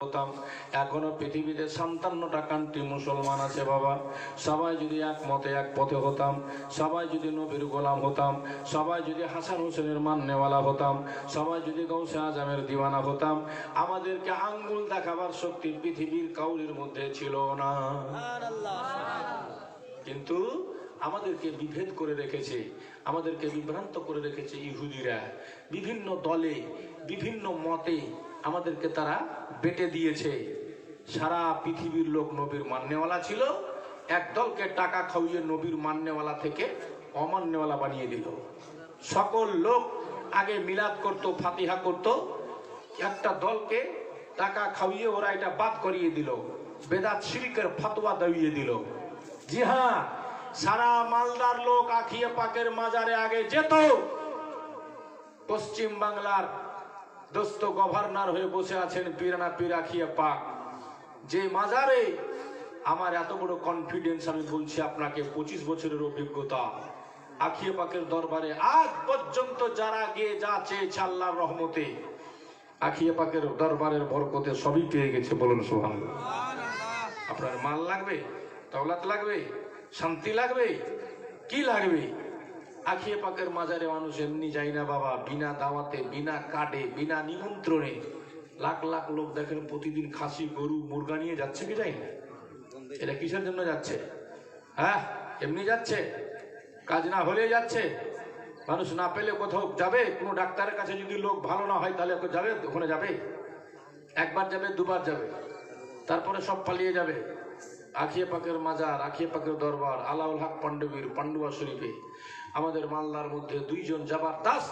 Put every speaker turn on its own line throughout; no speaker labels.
হতাম। এখনও পৃথিবীতে সান্তান্নটা কান্ট্রি মুসলমান আছে বাবা। সবাই যদি এক মতে এক পথে হতাম, সবাই যদি নবীর গোলাম হতাম, সবাই যদি হাসান হোসেনের মান্যওয়ালা হতাম, সবাই যদি গৌসে আজমের দিওয়ানা হতাম, আমাদেরকে আঙ্গুল দেখাবার শক্তি পৃথিবীর কাউরির মধ্যে ছিল না। কিন্তু আমাদেরকে বিভেদ করে রেখেছে, আমাদেরকে বিভ্রান্ত করে রেখেছে ইহুদিরা। বিভিন্ন দলে, বিভিন্ন মতে আমাদেরকে তারা বেটে দিয়েছে। সারা পৃথিবীর লোক নবীর মান্যওয়ালা ছিল। এক দলকে টাকা খাইয়ে নবীর মান্যওয়ালা থেকে অমান্যওয়ালা বানিয়ে দিল। সকল লোক আগে মিলাদ করত, ফাতিহা করত। একটা দলকে টাকা খাইয়ে ওরা এটা বাদ করিয়ে দিল। বেদাত শিরিকের ফতোয়া দাইয়ে দিল। জি হ্যাঁ সারা মালদার লোক আখিয়ে পাকের মাজারে আগে যেত। পশ্চিম বাংলার দোস্ত গভর্নর হয়ে বসে আছেন পিরানা পীর আখিয়ে পাক যে মাজারে আমার এত বড় কনফিডেন্স আমি বলছি আপনাকে, পঁচিশ বছরের অভিজ্ঞতা। আখিয়ে পাকের দরবারে আজ পর্যন্ত যারা গিয়ে যা চেয়েছে আল্লাহর রহমতে আখিয়ে পাকের দরবারের বরকতে সবই পেয়ে গেছে বলুন সোহান আপনার মাল লাগবে, দৌলত লাগবে, শান্তি লাগবে, কি লাগবে? আখিয়ে পাকের মাজারে মানুষ এমনি যায় না বাবা। বিনা দাওয়াতে, বিনা কার্ডে, বিনা নিমন্ত্রণে লাখ লাখ লোক দেখেন প্রতিদিন খাসি, গরু, মুরগা নিয়ে যাচ্ছে কি যাই না? এটা কিসের জন্য যাচ্ছে? হ্যাঁ এমনি যাচ্ছে। কাজ না হলে যাচ্ছে। মানুষ না পেলে কোথাও যাবে? কোনো ডাক্তারের কাছে যদি লোক ভালো না হয়, তাহলে যাবে, ওখানে যাবে। একবার যাবে, দুবার যাবে। তারপরে সব পালিয়ে যাবে। আখিয়ে পাকের মাজার আখিয়ে পাকের দরবার, আলাউল হক পাণ্ডবীর পান্ডুয়া শরীফে। আমাদের মালদার মধ্যে দুইজন যাবার দাস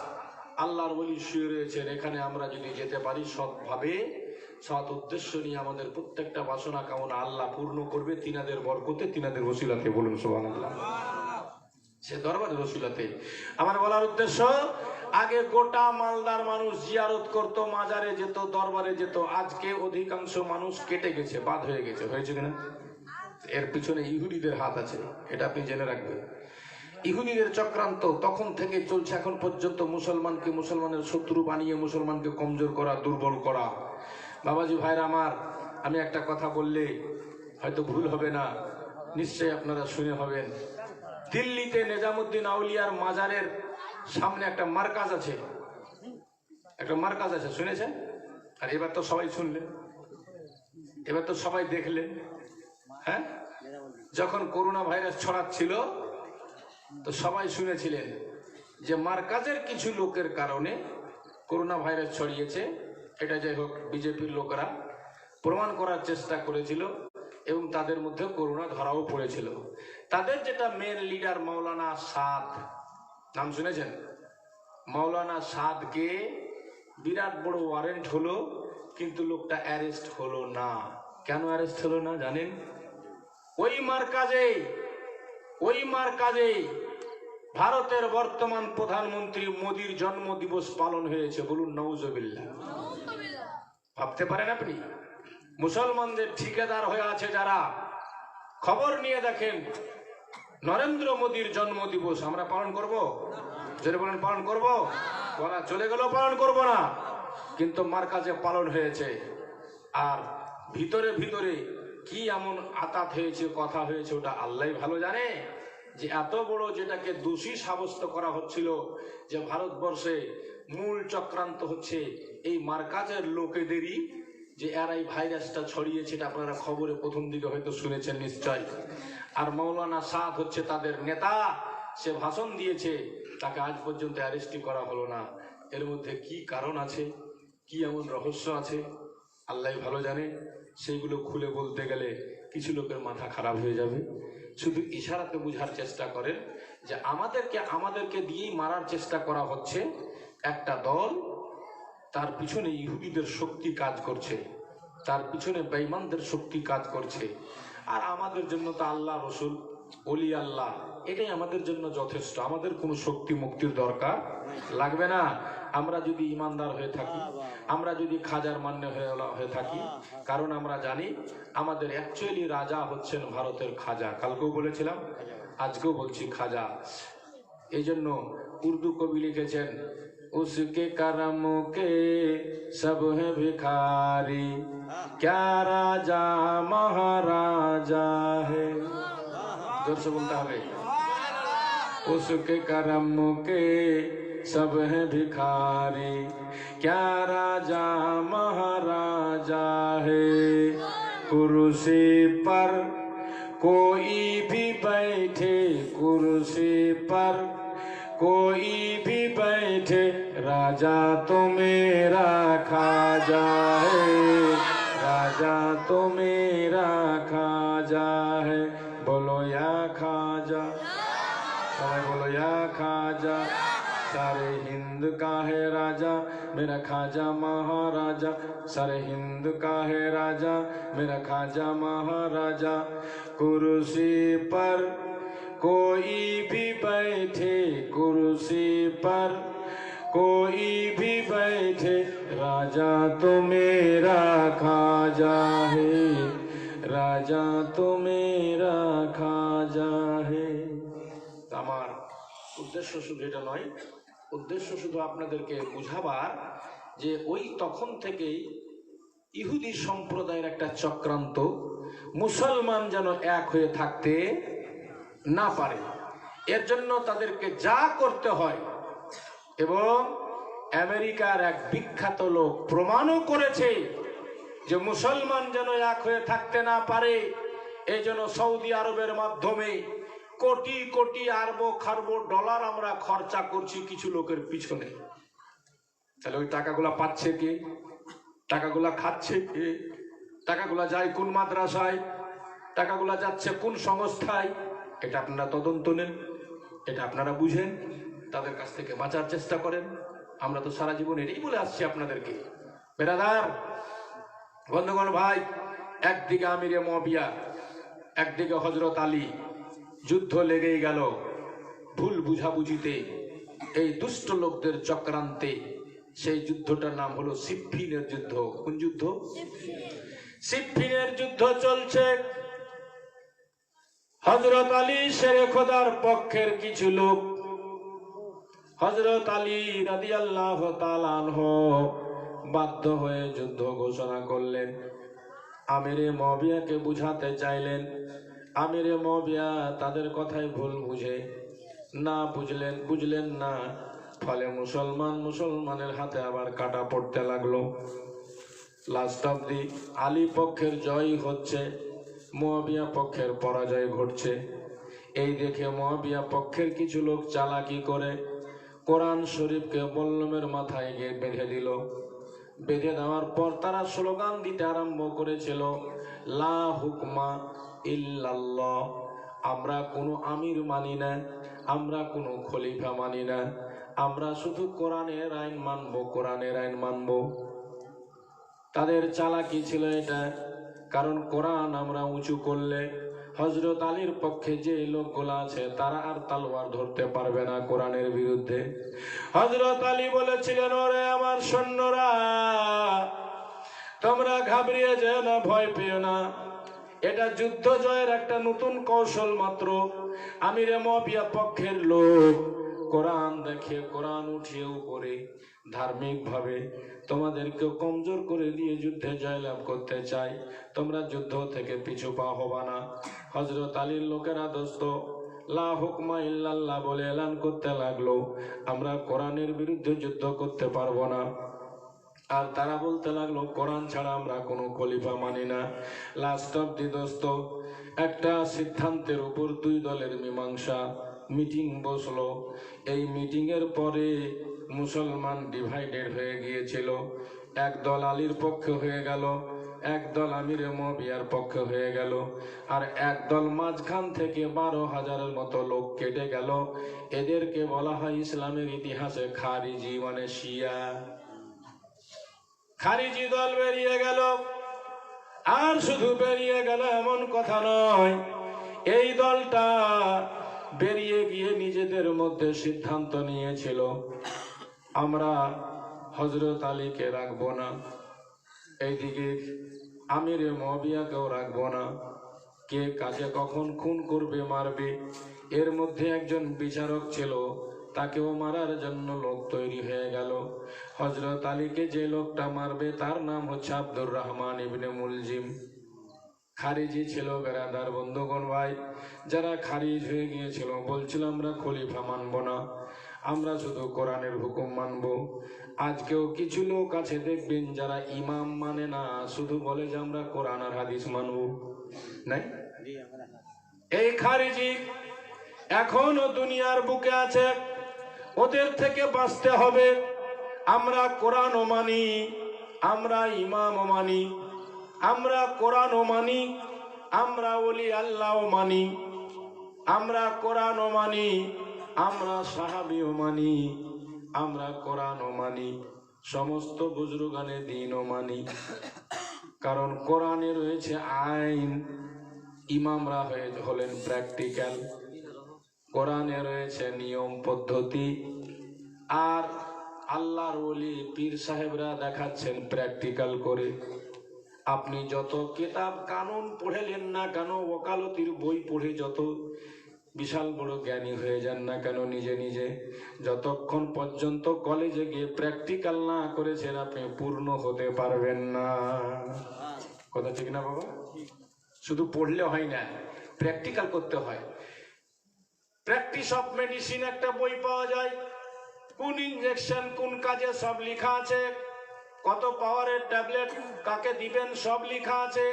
আল্লাহর বলি শুয়ে রয়েছেন। এখানে আমরা যদি যেতে পারি সৎভাবে, সৎ উদ্দেশ্য নিয়ে আমাদের প্রত্যেকটা বাসনা কামনা আল্লাহ পূর্ণ করবে। তিনাদের বরকতে, তিনাদের ওসিলাতে বলুন সোহান আল্লাহ সে দরবারের রসুলাতে আমার বলার উদ্দেশ্য, আগে গোটা মালদার মানুষ জিয়ারত করত, মাজারে যেত, দরবারে যেত। আজকে অধিকাংশ মানুষ কেটে গেছে, বাদ হয়ে গেছে। হয়েছে কিনা? এর পিছনে ইহুদিদের হাত আছে, এটা আপনি জেনে রাখবেন। ইহুদিদের চক্রান্ত তখন থেকে চলছে, এখন পর্যন্ত মুসলমানকে মুসলমানের শত্রু বানিয়ে মুসলমানকে কমজোর করা, দুর্বল করা। বাবাজি ভাইরা আমার, আমি একটা কথা বললে হয়তো ভুল হবে না, নিশ্চয়ই আপনারা শুনে হবেন। দিল্লিতে নেজামুদ্দিন আউলিয়ার মাজারের সামনে একটা মার্কাজ আছে। একটা মার্কাজ আছে, শুনেছেন? আর এবার তো সবাই শুনলেন। এবার তো সবাই দেখলেন। হ্যাঁ? যখন করোনা ভাইরাস ছড়াচ্ছিল তো সবাই শুনেছিলেন যে মার্কাজের কিছু লোকের কারণে করোনা ভাইরাস ছড়িয়েছে। এটা যাই হোক, বিজেপির লোকেরা প্রমাণ করার চেষ্টা করেছিল এবং তাদের মধ্যে করোনা ধরাও পড়েছিল। তাদের যেটা মেন লিডার মাওলানা সাদ, নাম শুনেছেন? মাওলানা সাদকে বিরাট বড় ওয়ারেন্ট হলো, কিন্তু লোকটা অ্যারেস্ট হলো না। কেন অ্যারেস্ট হলো না জানেন? ওই মার্কাজে ওই মার্কাজে ভারতের বর্তমান প্রধানমন্ত্রী মোদির জন্ম দিবস পালন হয়েছে বলুন নৌজবিল্লা ভাবতে পারেন আপনি? মুসলমানদের ঠিকাদার হয়ে আছে যারা খবর নিয়ে দেখেন নরেন্দ্র মোদীর জন্ম দিবস আমরা পালন করব? যদি বলেন পালন করব? বলা চলে গেলেও পালন করব না। কিন্তু মার কাছে পালন হয়েছে। আর ভিতরে ভিতরে কি এমন আতাত হয়েছে, কথা হয়েছে, ওটা আল্লাহ ভালো জানে? যে এত বড় যেটাকে দোষী সাব্যস্ত করা হচ্ছিল, যে ভারতবর্ষে মূল চক্রান্ত হচ্ছে এই মার্কাজের লোকেদেরই, যে এরাই ভাইরাসটা ছড়িয়েছে, এটা আপনারা খবরে প্রথম দিকে হয়তো শুনেছেন নিশ্চয়। আর মৌলানা সাদ হচ্ছে তাদের নেতা, সে ভাষণ দিয়েছে, তাকে আজ পর্যন্ত অ্যারেস্টই করা হলো না। এর মধ্যে কি কারণ আছে? কি এমন রহস্য আছে? আল্লাহ ভালো জানে। সেইগুলো খুলে বলতে গেলে কিছু লোকের মাথা খারাপ হয়ে যাবে। শুধু ইশারাতে বুঝার চেষ্টা করেন যে আমাদেরকে আমাদেরকে দিয়েই মারার চেষ্টা করা হচ্ছে। একটা দল তার পিছনে ইহুদিদের শক্তি কাজ করছে, তার পিছনে বেঈমানদের শক্তি কাজ করছে। আর আমাদের জন্য তো আল্লাহ রসুল অলি আল্লাহ, এটাই আমাদের জন্য যথেষ্ট। আমাদের কোনো শক্তি মুক্তির দরকার লাগবে না। আমরা যদি ইমানদার হয়ে থাকি আমরা যদি খাজার মান্য হয়ে হয়ে থাকি কারণ আমরা জানি আমাদের অ্যাকচুয়ালি রাজা হচ্ছেন ভারতের খাজা কালকেও বলেছিলাম আজকেও বলছি খাজা এই জন্য উর্দু কবি লিখেছেন उसके करम के सब है भिखारी क्या राजा महाराजा है जोर से बोलता है उसके करम के सब हैं भिखारी। क्या राजा महाराजा है? कुर्सी पर कोई भी बैठे, कुर्सी पर कोई भी बैठे, राजा तो मेरा खाजा है। राजा तो मेरा खाजा है। बोलो या खाजा। बोलो या खाजा। সারে হিন্দ কাহে রাজা মেরা খাজা মহারাজা সারে হিন্দ কাহে রাজা মেরা খাজা মহারাজা কুরুসি পর कोई भी बैठे, कुर्सी पर कोई भी बैठे, राजा तो मेरा खाजा है। রাজা তোমেরা খাজা হে আমার উদ্দেশ্য শুধু এটা নয় উদ্দেশ্য শুধু আপনাদেরকে বুঝাবার যে ওই তখন থেকেই ইহুদি সম্প্রদায়ের একটা চক্রান্ত, মুসলমান যেন এক হয়ে থাকতে না পারে। এর জন্য তাদেরকে যা করতে হয় এবং আমেরিকার এক বিখ্যাত লোক প্রমাণও করেছে যে মুসলমান যেন এক হয়ে থাকতে না পারে এই জন্য সৌদি আরবের মাধ্যমে কোটি কোটি আরব খারব ডলার আমরা খরচা করছি কিছু লোকের পিছনে। তাহলে ওই টাকাগুলা পাচ্ছে কে? টাকাগুলা খাচ্ছে কে? টাকাগুলা যায় কোন মাদ্রাসায়? টাকাগুলা যাচ্ছে কোন সংস্থায়? এটা আপনারা তদন্ত নেন, এটা আপনারা বুঝেন, তাদের কাছ থেকে বাঁচার চেষ্টা করেন। আমরা তো সারা জীবন এটাই বলে আসছি আপনাদেরকে। বেরাদার, বন্ধুগণ ভাই, একদিকে আমিরে মবিয়া, একদিকে হজরত আলী। যুদ্ধ লেগেই গেল। ভুল বুঝাবুঝিতে এই দুষ্ট লোকদের চক্রান্তে সেই যুদ্ধটার নাম হলো সিফিনের যুদ্ধ। কোন যুদ্ধ? সিফিনের যুদ্ধ চলছে। হজরত আলী শেরে খোদার পক্ষের কিছু লোক। হজরত আলী রাদি আল্লাহ বাধ্য হয়ে যুদ্ধ ঘোষণা করলেন। আমিরে মবিয়াকে বুঝাতে চাইলেন আমিরে মবিয়া তাদের কথাই ভুল বুঝে। না বুঝলেন বুঝলেন না। ফলে মুসলমান মুসলমানের হাতে আবার কাটা পড়তে লাগল। লাস্ট অব দি আলী পক্ষের জয় হচ্ছে মহাবিয়া পক্ষের পরাজয় ঘটছে। এই দেখে মহাবিয়া পক্ষের কিছু লোক চালাকি করে, কোরআন শরীফকে বল্লমের মাথায় গিয়ে বেঁধে দিল। বেঁধে দেওয়ার পর তারা স্লোগান দিতে আরম্ভ করেছিল, লা হুকমা ইল্লাল্লাহ। আমরা কোনো আমির মানি না, আমরা কোনো খলিফা মানি না। আমরা শুধু কোরআনের আইন মানবো, কোরআনের আইন মানব। তাদের চালাকি ছিল এটা, কারণ কোরআন আমরা উঁচু করলে হজরত আলীর পক্ষে যে লোকগুলো আছে, তারা আর তালোয়ার ধরতে পারবে না কোরআনের বিরুদ্ধে। হজরত আলী বলেছিলেন, ওরে আমার সৈন্যরা, তোমরা ঘাবড়িয়ে যেও না, ভয় পেও না। এটা যুদ্ধ জয়ের একটা নতুন কৌশল মাত্র। আমিরে মবিয়া পক্ষের লোক। কোরআন দেখে, কোরআন উঠিয়ে উপরে ধার্মিক ভাবে তোমাদেরকে কমজোর করে দিয়ে যুদ্ধে জয়লাভ করতে চাই। তোমরা যুদ্ধ থেকে পিছু পা হবা না। হজরত আলীর লোকেরা দোস্ত লা হুকমা ইল্লাল্লাহ বলে এলান করতে লাগল। আমরা কোরআনের বিরুদ্ধে যুদ্ধ করতে পারব না। আর তারা বলতে লাগল, কোরআন ছাড়া আমরা কোনো খলিফা মানি না। লাস্ট অফ দি দোস্ত, একটা সিদ্ধান্তের উপর দুই দলের মীমাংসা মিটিং বসল। এই মিটিং এর পরে মুসলমান ডিভাইডেড হয়ে গিয়েছিল। এক দল আলীর পক্ষে হয়ে গেল, এক দল আমিরে মবিয়ার পক্ষে হয়ে গেল, আর এক দল মাঝখান থেকে বারো হাজারের মতো লোক কেটে গেল। এদেরকে বলা হয় ইসলামের ইতিহাসে খারিজি মানে শিয়া। খারিজি দল বেরিয়ে গেল। আর শুধু বেরিয়ে গেল এমন কথা নয়, এই দলটা বেরিয়ে গিয়ে নিজেদের মধ্যে সিদ্ধান্ত নিয়েছিল, আমরা হজরত আলীকে রাখব না, এইদিকে আমিরে মবিয়াকেও রাখব না। কে কাজে কখন খুন করবে, মারবে, এর মধ্যে একজন বিচারক ছিল, তাকেও মারার জন্য লোক তৈরি হয়ে গেল। হজরত আলীকে যে লোকটা মারবে, তার নাম হচ্ছে আব্দুর রহমান ইবনে মুলজিম। খারিজি ছিল বেড়াদার বন্ধুগণ ভাই, যারা খারিজ হয়ে গিয়েছিল, বলছিল, আমরা খলিফা মানব না, আমরা শুধু কোরআনের হুকুম মানব। আজকেও কিছু লোক আছে দেখবেন যারা ইমাম মানে না, শুধু বলে যে আমরা কোরআন আর হাদিস মানব। নাই? এই খারিজি এখনও দুনিয়ার বুকে আছে, ওদের থেকে বাঁচতে হবে। আমরা কোরআনও মানি, আমরা ইমাম মানি, আমরা কোরআনও মানি, আমরা ওলি আল্লাহ মানি, আমরা কোরআন মানি, আমরা সাহাবিও মানি, আমরা কোরআনও মানি, সমস্ত বুজরুগানের দিনও মানি। কারণ কোরআনে রয়েছে আইন, ইমামরা হয়ে হলেন প্র্যাকটিক্যাল। কোরআনে রয়েছে নিয়ম, পদ্ধতি। আর আল্লাহর ওলি পীর সাহেবরা দেখাচ্ছেন প্র্যাকটিক্যাল করে। আপনি যত কেতাব কানুন পড়েলেন না কেন, ওকালতির বই পড়ে যত বিশাল বড় জ্ঞানী হয়ে যান না কেন নিজে নিজে, যতক্ষণ পর্যন্ত কলেজে গিয়ে প্র্যাকটিক্যাল না করেছেন আপনি পূর্ণ হতে পারবেন না। কথা ঠিক না বাবা? শুধু পড়লে হয় না প্র্যাকটিক্যাল করতে হয়। প্র্যাকটিস অফ মেডিসিন একটা বই পাওয়া যায়। কোন ইনজেকশন কোন কাজে সব লেখা আছে? কত পাওয়ারের ট্যাবলেট কাকে দিবেন, সব লেখা আছে।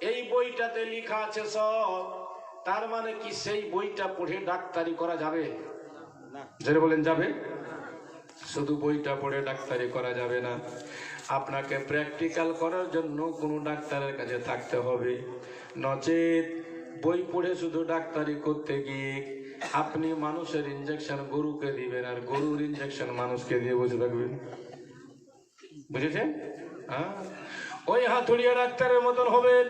এই বইটাতে লেখা আছে সব। তার মানে কি সেই বইটা পড়ে ডাক্তারি করা যাবে? যেটা বলেন, যাবে? শুধু বইটা পড়ে ডাক্তারি করা যাবে না। আপনাকে প্র্যাকটিক্যাল করার জন্য কোনো ডাক্তারের কাছে থাকতে হবে। নচেত বই পড়ে শুধু ডাক্তারি করতে গিয়ে আপনি মানুষের ইঞ্জেকশন গরুকে দিবেন আর গরুর ইঞ্জেকশন মানুষকে দিয়ে বসে থাকবেন বুঝেছেন? হ্যাঁ? ওই হাতুড়িয়া ডাক্তারের মতন হবেন।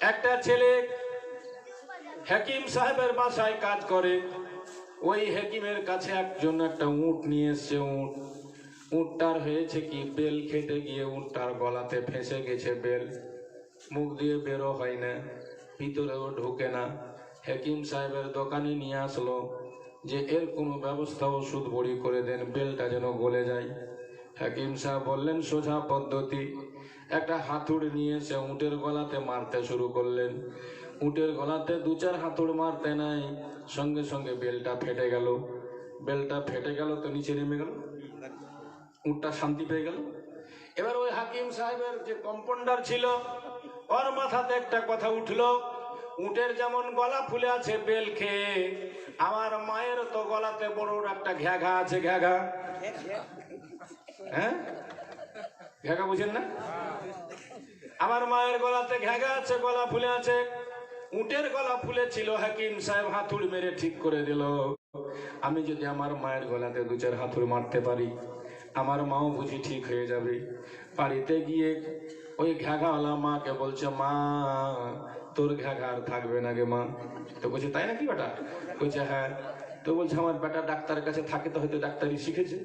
একটা ছেলে হাকিম সাহেবের বাসায় কাজ করে। ওই হাকিমের কাছে একজন একটা উট নিয়ে এসছে, উট। উটটার হয়েছে কি, বেল খেতে গিয়ে উটটার গলাতে ফেঁসে গেছে বেল। মুখ দিয়ে বেরো হয় না, ভিতরেও ঢোকে না। হাকিম সাহেবের দোকানে নিয়ে আসলো যে, এর কোনো ব্যবস্থা ওষুধ বড়ি করে দেন, বেলটা যেন গলে যায়। হাকিম সাহেব বললেন, সোজা পদ্ধতি। একটা হাতুড় নিয়ে সে উটের গলাতে মারতে শুরু করলেন। উটের গলাতে দু চার হাতুড় মারতে নাই, সঙ্গে সঙ্গে বেলটা ফেটে গেল। বেলটা ফেটে গেল তো নিচে নেমে গেল। উটটা শান্তি পেয়ে গেল। এবার ওই হাকিম সাহেবের যে কম্পাউন্ডার ছিল, ওর মাথাতে একটা কথা উঠল উটের যেমন গলা ফুলে আছে বেল খেয়ে, আমার মায়ের তো গলাতে বড় একটা ঘ্যাঘা আছে, ঘ্যাঘা। হ্যাঁ? ঘ্যাঘা বুঝেন না? আমার মায়ের গলাতে ঘ্যাঘা আছে, গলা ফুলে আছে। উটের গলা ফুলে ছিল, হাকিম সাহেব হাতুড় মেরে ঠিক করে দিল। আমি যদি আমার মায়ের গলাতে দু চার হাতুড় মারতে পারি, আমার মাও বুঝি ঠিক হয়ে যাবে। বাড়িতে গিয়ে ওই ঘ্যাঘাওয়ালা মাকে বলছে, মা তোর ঘ্যাঘা আর থাকবে না গে মা। তো বলছে, তাই নাকি বেটা? বলছে হ্যাঁ। তো বলছে, আমার বেটা ডাক্তারের কাছে থাকে তো হয়তো ডাক্তারি শিখেছে।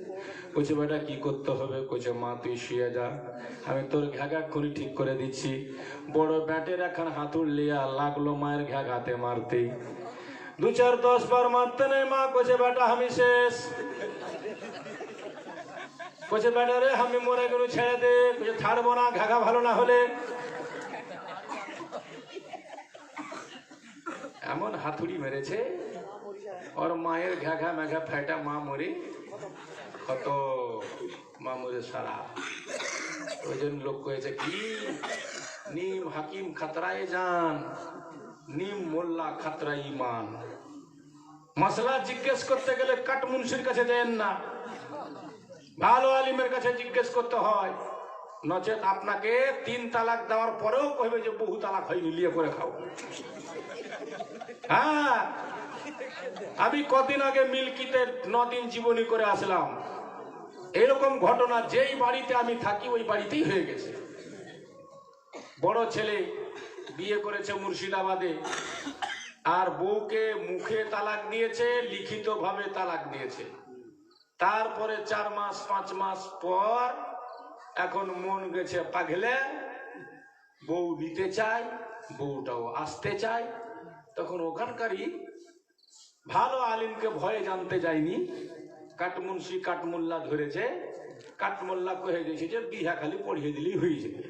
বলছে, বেটা, কি করতে হবে? বলছে, মা, তুই শুয়ে যা। আমি তোর ঘ্যাঘা করি ঠিক করে দিচ্ছি। বড় ব্যাটের এখন হাতুড় লিয়া লাগল মায়ের ঘ্যাঘাতে মারতে দু চার দশ বার মারতে নেই মা কোছে বেটা, আমি শেষ। কোছে বেটা রে, আমি মরে গেলু, ছেড়ে দে। কোছে ছাড়বো না ঘাঘা ভালো না হলে। এমন হাতুড়ি মেরেছে। ওর মায়ের ঘাঘা মেঘা ফেটা মা মরে। কত মা মরে সারা। ওই জন্য লোক কয়েছে, কি? নিম হাকিম খাতরায় যান। নিম মোল্লা খাতরা ইমান মশলা জিজ্ঞেস করতে গেলে কাট মুন্সির কাছে দেন না। ভালো আলিমের কাছে জিজ্ঞেস করতে হয়। নচেত আপনাকে তিন তালাক দেওয়ার পরেও কহবে যে বহু তালাক হয়নি লিয়ে করে খাও। হ্যাঁ আমি কদিন আগে মিল্কিতে নদিন জীবনী করে আসলাম। এরকম ঘটনা যেই বাড়িতে আমি থাকি, ওই বাড়িতেই হয়ে গেছে। বড় ছেলে বিয়ে করেছে মুর্শিদাবাদে, আর বউকে মুখে তালাক দিয়েছে, লিখিতভাবে তালাক দিয়েছে। তারপরে চার মাস, পাঁচ মাস পর এখন মন গেছে পাগলে বউ নিতে চায় বউটাও আসতে চায়। তখন ওখানকারই ভালো আলিমকে ভয়ে জানতে যায়নি। কাটমুন্সি কাটমোল্লা ধরেছে। কাটমোল্লা কহে গেছে যে বিহা খালি পড়িয়ে দিলেই হয়ে যাবে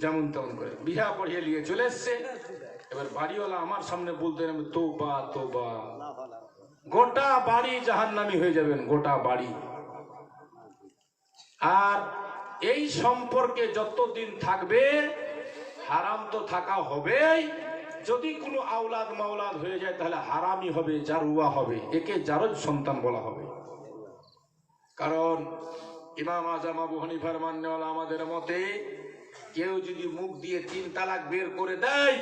যেমন তেমন। করে। বিহা পড়িয়ে নিয়ে চলে এসছে। এবার বাড়িওয়ালা আমার সামনে বলতেন আমি তোবা তোবা। গোটা বাড়ি জাহান্নামি হয়ে যাবেন গোটা বাড়ি। আর এই সম্পর্কে যতদিন থাকবে, হারাম তো থাকা হবেই। যদি কোনো আওলাদ মাওলাদ হয়ে যায়, তাহলে হারামই হবে, জারুয়া হবে। একে জারজ সন্তান বলা হবে। কারণ ইমাম আজম আবু হানিফার মান্যওয়ালা আমাদের মতে, কেউ যদি মুখ দিয়ে তিন তালাক বের করে দেয়,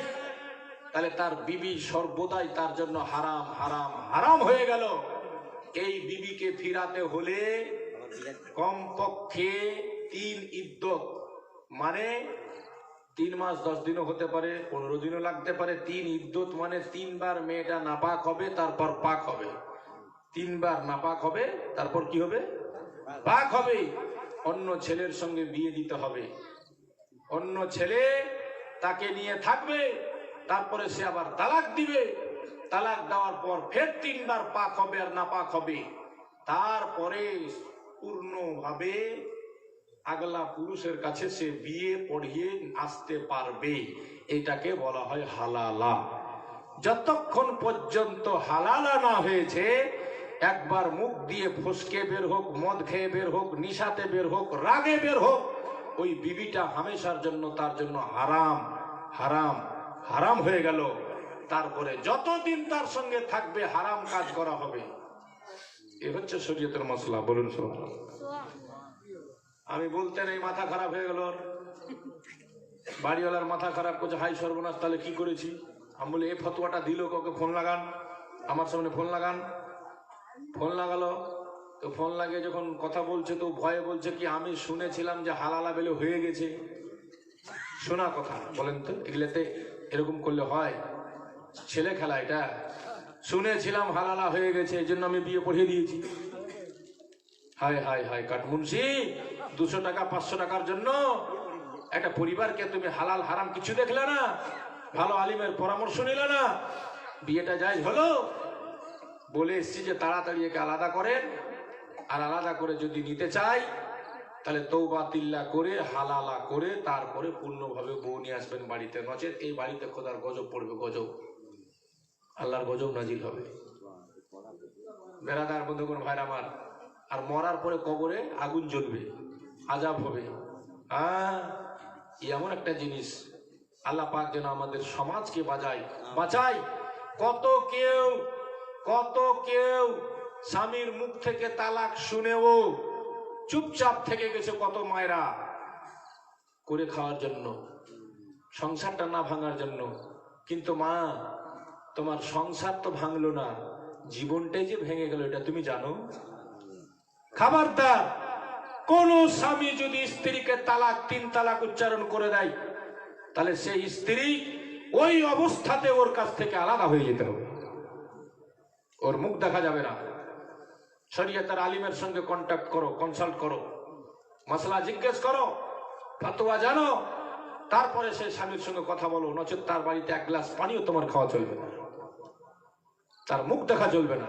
তাহলে তার বিবি সর্বদাই তার জন্য হারাম হারাম হারাম হয়ে গেল। এই বিবিকে ফিরাতে হলে কমপক্ষে তিন ইদ্যত মানে তিন মাস দশ দিনও হতে পারে, পনেরো দিনও লাগতে পারে। তিন ইদ্যত মানে তিনবার মেয়েটা নাপাক হবে, তারপর পাক হবে। তিনবার নাপাক হবে, তারপর কি হবে? পাক হবে। অন্য ছেলের সঙ্গে বিয়ে দিতে হবে। অন্য ছেলে তাকে নিয়ে থাকবে, তারপরে সে আবার তালাক দিবে। তালাক দেওয়ার পর ফের তিনবার পাক হবে আর নাপাক হবে। তারপরে পূর্ণভাবে আগলা পুরুষের কাছে সে বিয়ে পড়িয়ে আসতে পারবে। এটাকে বলা হয় হালালা। যতক্ষণ পর্যন্ত হালালা না হয়েছে, একবার মুখ দিয়ে ফসকে বের হোক, মদ খেয়ে বের হোক, নিশাতে বের হোক, রাগে বের হোক, ওই বিবিটা হামেশার জন্য, তার জন্য হারাম হারাম হারাম হয়ে গেল। তারপরে যতদিন তার সঙ্গে থাকবে, হারাম কাজ করা হবে। এ হচ্ছে শরীয়তের মশলা, বলুন আমি বলতে নেই, মাথা খারাপ হয়ে গেল বাড়িওয়ালার মাথা খারাপ করছে, হাই সর্বনাশ, তাহলে কি করেছি? আমি বলি এই ফতোয়াটা দিল কাউকে, ফোন লাগান। আমার সামনে ফোন লাগান। ফোন লাগালো, তো ফোন লাগিয়ে যখন কথা বলছে, তো ভয়ে বলছে কি, আমি শুনেছিলাম যে হালালা বেলে হয়ে গেছে। শোনা কথা, বলেন তো, এগুলোতে এরকম করলে হয়? ছেলে খেলা এটা? শুনেছিলাম হালালা হয়ে গেছে, এই জন্য আমি বিয়ে পড়িয়ে দিয়েছি। হায় হায় হায়, কাঠমুন্সি, দুশো টাকা, পাঁচশো টাকার জন্য একটা পরিবারকে তুমি হালাল, হারাম কিছু দেখলে না, ভালো আলিমের পরামর্শ নিলে না, বিয়েটা যাই হলো, বলে এসছি যে তাড়াতাড়ি একে আলাদা করেন, আর আলাদা করে যদি নিতে চাই, তাহলে তৌবা তিল্লা করে, হালালা করে, তারপরে পূর্ণভাবে বউ নিয়ে আসবেন বাড়িতে। নচেত এই বাড়িতে খোদার গজব পড়বে, গজব। আল্লাহর গজব নাজিল হবে। বেড়াদার বন্ধুগণ, ভাইরা আমার, আর মরার পরে কবরে আগুন জ্বলবে, আজাব হবে। হ্যাঁ এমন একটা জিনিস, আল্লাহ পাক যেন আমাদের সমাজকে বাঁচায়। বাঁচাই কত কেউ কত কেউ স্বামীর মুখ থেকে তালাক শুনেও চুপচাপ থেকে গেছে কত মায়েরা করে খাওয়ার জন্য, সংসারটা না ভাঙার জন্য। কিন্তু মা তোমার সংসার তো ভাঙলো না, জীবনটাই যে ভেঙে গেল, এটা তুমি জানো? খাবারদার, কোন স্বামী যদি স্ত্রীকে তালাক, তিন তালাক উচ্চারণ করে দেয়, তাহলে সেই স্ত্রী ওই অবস্থাতে ওর কাছ থেকে আলাদা হয়ে যেতে হবে। ওর মুখ দেখা যাবে না। সরিয়ে তার আলিমের সঙ্গে কন্ট্যাক্ট করো কনসাল্ট করো। মশলা জিজ্ঞেস করো, ফতোয়া জানো, তারপরে সেই স্বামীর সঙ্গে কথা বলো, নচেত তার বাড়িতে এক গ্লাস পানিও তোমার খাওয়া চলবে না। তার মুখ দেখা চলবে না।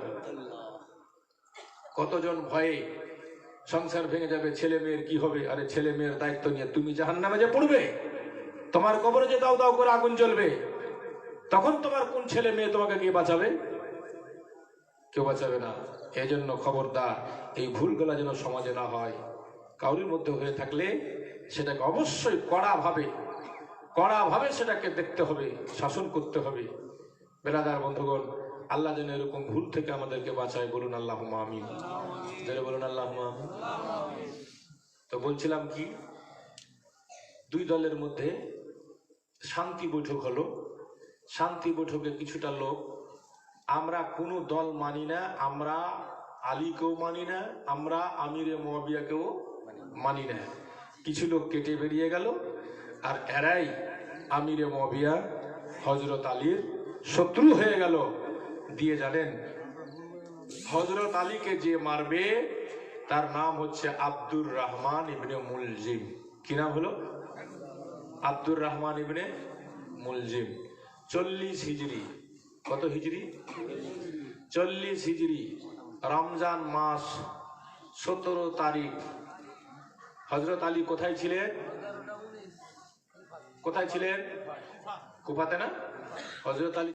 কতজন ভয়ে সংসার ভেঙে যাবে, ছেলে মেয়ের কি হবে? আরে ছেলে মেয়ের দায়িত্ব নিয়ে তুমি জাহান নামে যে পড়বে, তোমার কবরে যে দাও দাও করে আগুন জ্বলবে, তখন তোমার কোন ছেলে মেয়ে তোমাকে গিয়ে বাঁচাবে? কেউ বাঁচাবে না। এই জন্য খবরদার, এই ভুলগুলা যেন সমাজে না হয়। কাউরির মধ্যে হয়ে থাকলে সেটাকে অবশ্যই কড়াভাবে কড়াভাবে সেটাকে দেখতে হবে, শাসন করতে হবে। বেলাদার বন্ধুগণ আল্লাহ যেন এরকম ভুল থেকে আমাদেরকে বাঁচায়, বলুন আল্লাহ আমিন। বলুন আল্লাহ আমিন। তো বলছিলাম কি, দুই দলের মধ্যে শান্তি বৈঠক হলো। শান্তি বৈঠকে কিছুটা লোক, আমরা কোনো দল মানি না, আমরা আলীকেও মানি না, আমরা আমিরে মোয়াবিয়াকেও মানি না। কিছু লোক কেটে বেরিয়ে গেল, আর এরাই আমিরে মোয়াবিয়া হজরত আলীর শত্রু হয়ে গেল। দিয়ে জানেন হজরত আলীকে যে মারবে, তার নাম হচ্ছে আব্দুর রহমান ইবনে মুলজিম। কি নাম হলো? আব্দুর রহমান ইবনে মুলজিম। চল্লিশ হিজড়ি কত হিজড়ি চল্লিশ হিজড়ি রমজান মাস সতেরো তারিখ। হজরত আলী কোথায় ছিলেন? কোথায় ছিলেন? কুপাতে না? হজরত আলী